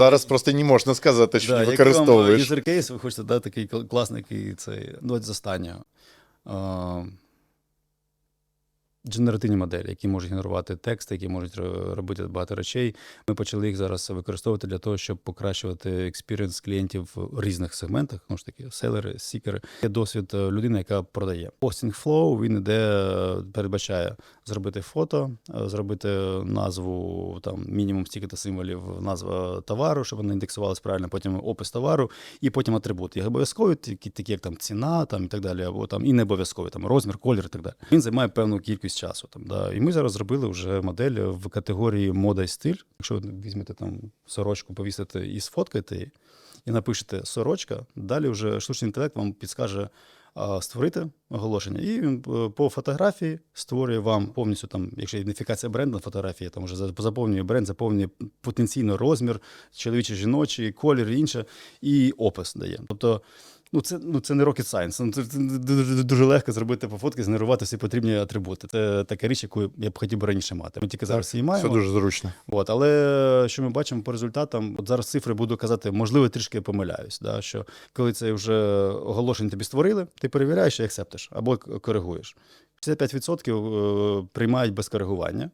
Зараз просто не можна сказати, що Да, не який вам юзеркейс, ви хочете дати такий кл- класний який цей. Ну, от з останнього. А, Генеративні моделі, які можуть генерувати тексти, які можуть робити багато речей. Ми почали їх зараз використовувати для того, щоб покращувати експірієнс клієнтів в різних сегментах. Ну ж таки, селери, сікери. Є досвід е, людини, яка продає. Hosting Flow він іде, е, передбачає зробити фото, е, зробити назву там мінімум стільки символів, назва товару, щоб вона індексувалась правильно, потім опис товару, і потім атрибути. Їх обов'язкові, такі, такі як там ціна, там і так далі, або там і не обов'язкові, там розмір, колір і так далі. Він займає певну кількість часу. Там, да. І ми зараз зробили вже модель в категорії мода і стиль. Якщо ви візьмете там сорочку, повісите і сфоткаєте її, і напишете сорочка, далі вже штучний інтелект вам підскаже. Створити оголошення, і він е, по фотографії створює вам повністю там, якщо ідентифікація бренду на фотографії, там вже заповнює бренд, заповнює потенційно розмір, чоловічий, жіночий, колір і інше, і опис дає. Тобто, ну це ну це не rocket science. Ну, це, дуже, дуже легко зробити по фотки, згенерувати всі потрібні атрибути. Це така річ, яку я б хотів би раніше мати. Ми тільки зараз її маємо. Це дуже зручно. От, але що ми бачимо по результатам, от зараз цифри буду казати, можливо, трішки помиляюсь. Да, що коли це вже оголошення тобі створили, ти перевіряєш і акцептиш або коригуєш. 55% е, приймають без коригування.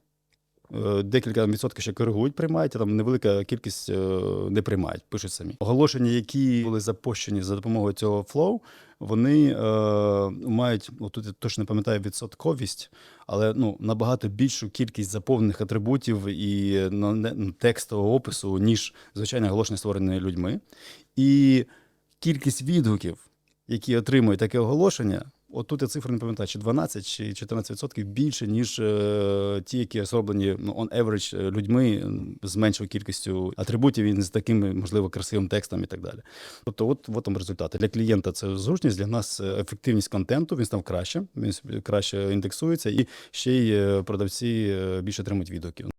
Е, Декілька відсотків ще коригують, приймають, а там невелика кількість е, не приймають, пишуть самі. Оголошення, які були запущені за допомогою цього флоу, вони е, мають, от тут я точно не пам'ятаю відсотковість, але ну, набагато більшу кількість заповнених атрибутів і ну, ну, текстового опису, ніж звичайне оголошення створене людьми. І кількість відгуків, які отримують таке оголошення, от тут я цифру не пам'ятаю, чи 12 чи 14% більше, ніж е, ті, які зроблені ну, on average е, людьми з меншою кількістю атрибутів і з такими, можливо, красивим текстом і так далі. Тобто, от, от там результати. Для клієнта це зручність, для нас е, ефективність контенту, він став краще, він краще індексується, і ще й е, продавці більше отримують відгуків.